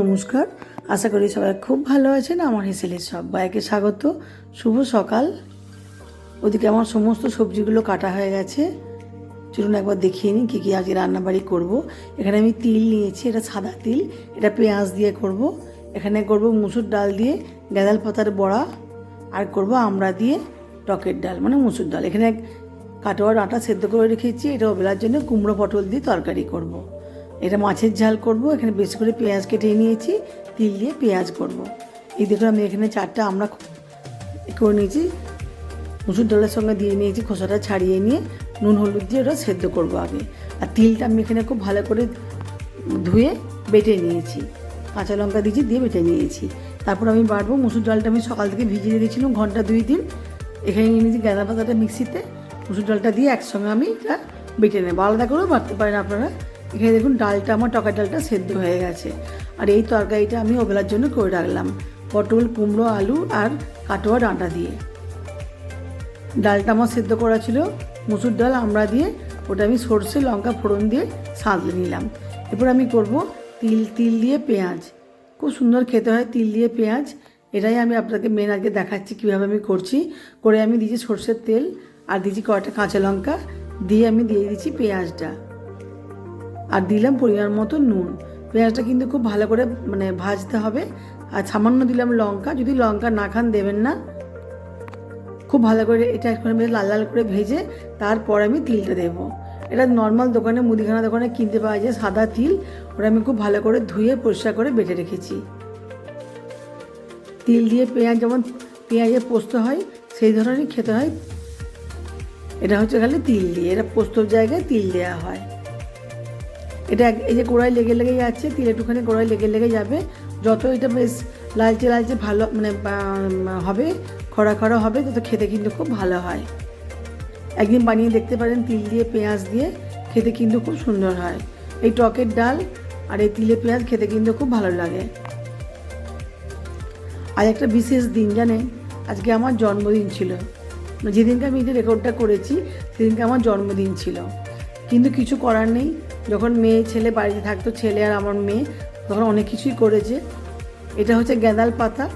নমস্কার। আশা করি সবাই খুব ভালো আছেন। আমার হেসেলের সব বাইকে স্বাগত। শুভ সকাল। ওদিকে আমার সমস্ত সবজিগুলো কাটা হয়ে গেছে। চলুন একবার দেখিয়ে নিই কী কী আজকে রান্নাবাড়ি করব। এখানে আমি তিল নিয়েছি, এটা সাদা তিল, এটা পেঁয়াজ দিয়ে করব। এখানে করব মুসুর ডাল দিয়ে গাঁদাল পাতার বড়া আর করব আমরা দিয়ে টকের ডাল মানে মুসুর ডাল। এখানে কাটোয়ার আটা সেদ্ধ করে রেখেছি এটা ওবেলার জন্য কুমড়ো পটল দিয়ে তরকারি করব। এটা মাছের ঝাল করব, এখানে বেশি করে পেঁয়াজ কেটে নিয়েছি, তিল দিয়ে পেঁয়াজ করব। এই দেখুন, আমি এখানে চারটা আমরা করে নিয়েছি। মুসুর ডালের সঙ্গে দিয়ে নিয়েছি খোসাটা ছাড়িয়ে নিয়ে, নুন, হলুদ দিয়ে ওটা সেদ্ধ করব আগে। আর তিলটা আমি এখানে খুব ভালো করে ধুয়ে বেটে নিয়েছি। কাঁচা লঙ্কা দিয়েছি, দিয়ে বেটে নিয়েছি। তারপর আমি বাড়বো মুসুর ডালটা আমি সকাল থেকে ভিজিয়ে রেখেছিলাম ঘণ্টা দুই দিন। এখানে নিয়ে নিয়েছি গাঁদা পাতাটা মিক্সিতে, মুসুর ডালটা দিয়ে একসঙ্গে আমি এটা বেটে নেব। আলাদা করেও বাড়তে পারেন আপনারা। এখানে দেখুন ডালটা, আমার টকা ডালটা সেদ্ধ হয়ে গেছে। আর এই তরকারিটা আমি ওবেলার জন্য করে রাখলাম। পটল, কুমড়ো, আলু আর কাটোয়া ডাঁটা দিয়ে। ডালটা আমার সেদ্ধ করা ছিল। মুসুর ডাল আমরা দিয়ে, ওটা আমি সর্ষে, লঙ্কা, ফোড়ন দিয়ে সাঁতলে নিলাম। এরপর আমি করব তিল তিল দিয়ে পেঁয়াজ। খুব সুন্দর খেতে হয় তিল দিয়ে পেঁয়াজ। এটাই আমি আপনাকে মেন আজকে দেখাচ্ছি কীভাবে আমি করছি। করে আমি দিয়েছি সর্ষের তেল আর দিয়েছি কয়েকটা কাঁচা লঙ্কা। দিয়ে আমি দিয়ে দিচ্ছি পেঁয়াজটা। আর দিলাম পরিমাণ মতো নুন। পেঁয়াজটা কিন্তু খুব ভালো করে মানে ভাজতে হবে। আর সামান্য দিলাম লঙ্কা। যদি লঙ্কা না খান, দেবেন না। খুব ভালো করে এটা এখন লাল লাল করে ভেজে তারপর আমি তিলটা দেব। এটা নর্মাল দোকানে, মুদিখানা দোকানে কিনতে পাওয়া যায় সাদা তিল। ওটা আমি খুব ভালো করে ধুয়ে পরিষ্কার করে বেটে রেখেছি। তিল দিয়ে পেঁয়াজ যেমন পেঁয়াজে পোস্ত হয়, সেই ধরনেরই খেতে হয়। এটা হচ্ছে খালি তিল দিয়ে। এটা পোস্তর জায়গায় তিল দেওয়া হয়। এটা এই যে গোড়ায় লেগে লেগে যাচ্ছে, তিল একটুখানি গোড়ায় লেগে লেগে যাবে। যত এটা বেশ লালচে লালচে ভালো মানে হবে খরা খরা হবে, তত খেতে কিন্তু খুব ভালো হয়। একদিন বানিয়ে দেখতে পারেন, তিল দিয়ে, পেঁয়াজ দিয়ে খেতে কিন্তু খুব সুন্দর হয়। এই টকের ডাল আর এই তিলে পেঁয়াজ খেতে কিন্তু খুব ভালো লাগে। আজ একটা বিশেষ দিন জানেন, আজকে আমার জন্মদিন ছিল। যেদিনকে আমি এটা রেকর্ডটা করেছি, সেদিনকে আমার জন্মদিন ছিল। কিন্তু কিছু করার নেই যখন মেয়ে ছেলে বাড়িতে থাকতো, ছেলে আর আমার মেয়ে, তখন অনেক কিছুই করেছে। এটা হচ্ছে গ্যাঁদাল পাতা।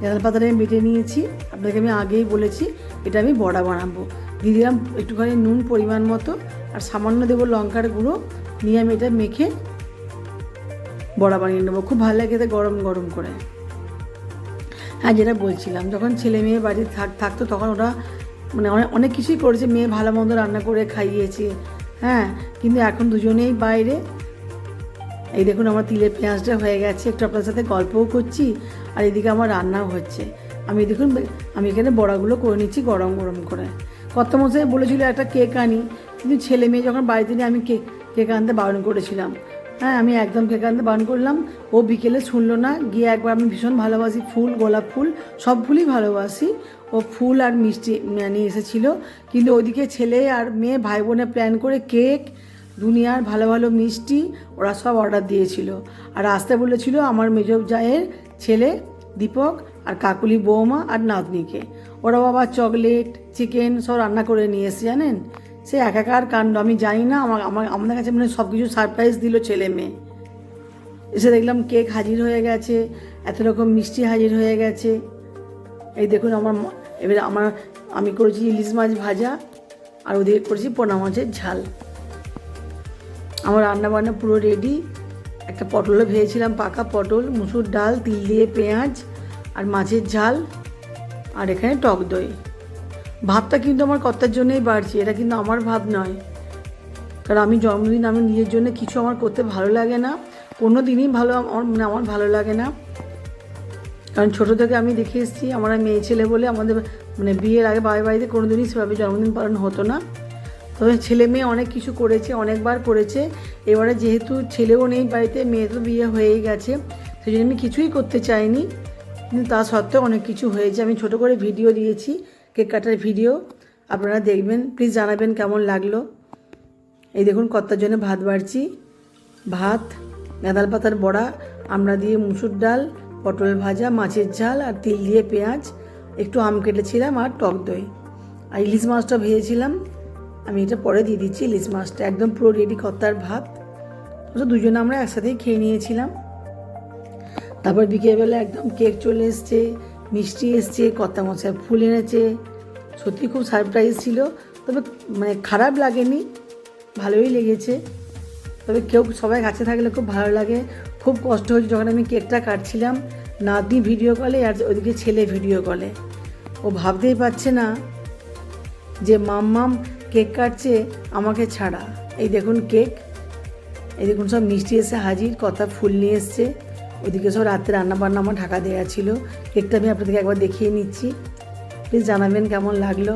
গ্যাঁদাল পাতাটা আমি বেটে নিয়েছি। আপনাকে আমি আগেই বলেছি, এটা আমি বড়া বানাবো। দিয়ে দিলাম একটুখানি নুন পরিমাণ মতো, আর সামান্য দেবো লঙ্কার গুঁড়ো। নিয়ে আমি এটা মেখে বড়া বানিয়ে নেব। খুব ভালো লাগে খেতে গরম গরম করে। হ্যাঁ যেটা বলছিলাম, যখন ছেলে মেয়ে বাড়িতে থাক, থাকতো, তখন ওরা মানে অনেক অনেক কিছুই করেছে। মেয়ে ভালো মন্দ রান্না করে খাইয়েছে। হ্যাঁ কিন্তু এখন দুজনেই বাইরে। এই দেখুন আমার তিলের পেঁয়াজটা হয়ে গেছে। একটু আপনার সাথে গল্পও করছি, আর এদিকে আমার রান্নাও হচ্ছে। আমি দেখুন, আমি এখানে বড়াগুলো করে নিচ্ছি গরম গরম করে। কত মশাই বলেছিল একটা কেক আনি, কিন্তু ছেলে মেয়ে যখন বাড়িতে নিয়ে আমি কেক কেক আনতে বারণ করেছিলাম। হ্যাঁ আমি একদম কেক আনতে বারণ করলাম। ও বিকেলে শুনলো না, গিয়ে একবার আমি ভীষণ ভালোবাসি, ফুল, গোলাপ ফুল, সব ফুলই ভালোবাসি। ও ফুল আর মিষ্টি নিয়ে এসেছিল। কিন্তু ওইদিকে ছেলে আর মেয়ে ভাই বোনে প্ল্যান করে কেক, দুনিয়ার ভালো ভালো মিষ্টি, ওরা সব অর্ডার দিয়েছিল। আর আসতে বলেছিল আমার মেজ জায়ের ছেলে দীপক আর কাকুলি বৌমা আর নাতনিকে। ওরা বাবা চকলেট, চিকেন সব রান্না করে নিয়ে এসে জানেন? সে একাকার কাণ্ড, আমি জানি না, আমার আমার আমাদের কাছে মানে সব কিছু সারপ্রাইজ দিল ছেলে মেয়ে। এসে দেখলাম কেক হাজির হয়ে গেছে, এত রকম মিষ্টি হাজির হয়ে গেছে। এই দেখুন আমার এবারে আমার আমি করেছি ইলিশ মাছ ভাজা, আর ওদিকে করেছি পোনা মাছের ঝাল। আমার রান্না বান্না পুরো রেডি একটা পটলও ভেজেছিলাম, পাকা পটল, মুসুর ডাল, তিল দিয়ে পেঁয়াজ, আর মাছের ঝাল, আর এখানে টক দই। ভাতটা কিন্তু আমার কর্তার জন্যই বাড়ছি, এটা কিন্তু আমার ভাত নয়। কারণ আমি জন্মদিন আমি নিজের জন্য কিছু আমার করতে ভালো লাগে না কোনো দিনই ভালো আমার মানে আমার ভালো লাগে না। কারণ ছোটো থেকে আমি দেখে এসেছি, আমার মেয়ে ছেলে বলে আমাদের মানে বিয়ের আগে বাড়ি বাড়িতে কোনো দিনই সেভাবে জন্মদিন পালন হতো না। তবে ছেলে মেয়ে অনেক কিছু করেছে, অনেকবার করেছে। এবারে যেহেতু ছেলেও নেই বাড়িতে, মেয়ে তো বিয়ে হয়েই গেছে সেই জন্য আমি কিছুই করতে চাইনি। কিন্তু তা সত্ত্বেও অনেক কিছু হয়েছে, আমি ছোট করে ভিডিও দিয়েছি। কেক কাটার ভিডিও আপনারা দেখবেন প্লিজ জানাবেন কেমন লাগল। এই দেখুন কর্তার জন্য ভাত বাড়ছি। ভাত, গাঁদাল পাতার বড়া, আমরা দিয়ে মুসুর ডাল, পটল ভাজা, মাছের ঝাল, আর তিল দিয়ে পেঁয়াজ, একটু আম কেটেছিলাম আর টক দই। আর ইলিশ মাছটা ভেজেছিলাম। আমি এটা পরে দিয়ে দিচ্ছি ইলিশ মাছটা, একদম পুরো রেডি কর্তার ভাত। তো দুজনে আমরা একসাথেই খেয়ে নিয়েছিলাম। তারপর বিকেলবেলা একদম কেক চলে এসছে। মিষ্টি এসছে কর্তা মশাই ফুল এনেছে। সত্যি খুব সারপ্রাইজ ছিল, তবে মানে খারাপ লাগেনি, ভালোই লেগেছে। তবে কেউ সবাই কাছে থাকলে খুব ভালো লাগে। খুব কষ্ট হয়েছে যখন আমি কেকটা কাটছিলাম, নাতনি ভিডিও কলে আর ওদিকে ছেলে ভিডিও কলে ও ভাবতেই পারছে না যে মাম্মাম কেক কাটছে আমাকে ছাড়া। এই দেখুন কেক, এই দেখুন সব মিষ্টি এসে হাজির কথা ফুল নিয়ে এসছে। ওদিকে সব রাত্রে রান্না বান্না আমার ঢাকা দেওয়া ছিল। কেকটা আমি আপনাদেরকে একবার দেখিয়ে নিচ্ছি। প্লিজ জানাবেন কেমন লাগল।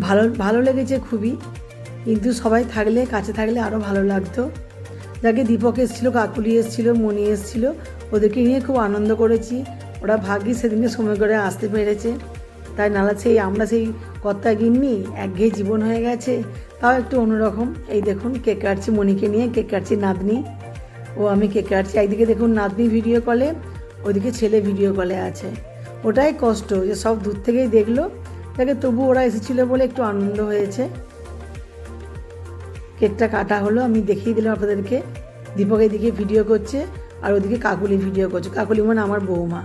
ভালো ভালো লেগেছে খুবই। কিন্তু সবাই থাকলে, কাছে থাকলে আরও ভালো লাগতো। যাকে দীপক এসেছিল, কাকুলি এসেছিল, মণি এসেছিল, ওদেরকে নিয়ে খুব আনন্দ করেছি। ওরা ভাগ্যি সেদিনকে সময় করে আসতে পেরেছে। তাই নালা সেই আমরা সেই কর্তা গিন্নি একঘেয়ে জীবন হয়ে গেছে। তাও একটু অন্যরকম। এই দেখুন, কেক কাটছি মণিকে নিয়ে, কেক কাটছি নাতনি। ও আমি কেক কাটছি। একদিকে দেখুন নাতনি ভিডিও কলে ওদিকে ছেলে ভিডিও কলে আছে। ওটাই কষ্ট যে সব দূর থেকেই দেখল। তাকে তবু ওরা এসেছিল বলে একটু আনন্দ হয়েছে। কেকটা কাটা হলো, আমি দেখিয়ে দিলাম আপনাদেরকে। দীপক এদিকে ভিডিও করছে, আর ওদিকে কাকুলি ভিডিও করছে। কাকুলি মানে আমার বৌমা।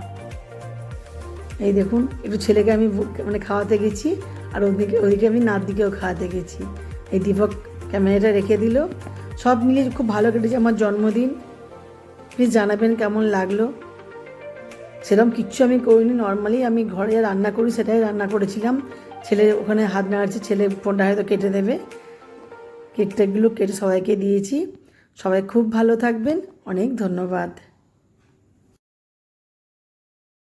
এই দেখুন, একটু ছেলেকে আমি মানে খাওয়াতে গেছি, আর ওদিকে ওদিকে আমি নাতদিকেও খাওয়াতে গেছি। এই দীপক ক্যামেরাটা রেখে দিল। সব মিলিয়ে খুব ভালো কেটেছে আমার জন্মদিন। প্লিজ জানাবেন কেমন লাগল। সেরকম কিচ্ছু আমি করিনি নর্মালি আমি ঘরে যা রান্না করি, সেটাই রান্না করেছিলাম। ছেলে ওখানে হাত নাড়ছে ছেলে ফোনটা হয়তো কেটে দেবে। কেকটাগুলো কেটে সবাইকে দিয়েছি। সবাই খুব ভালো থাকবেন, অনেক ধন্যবাদ।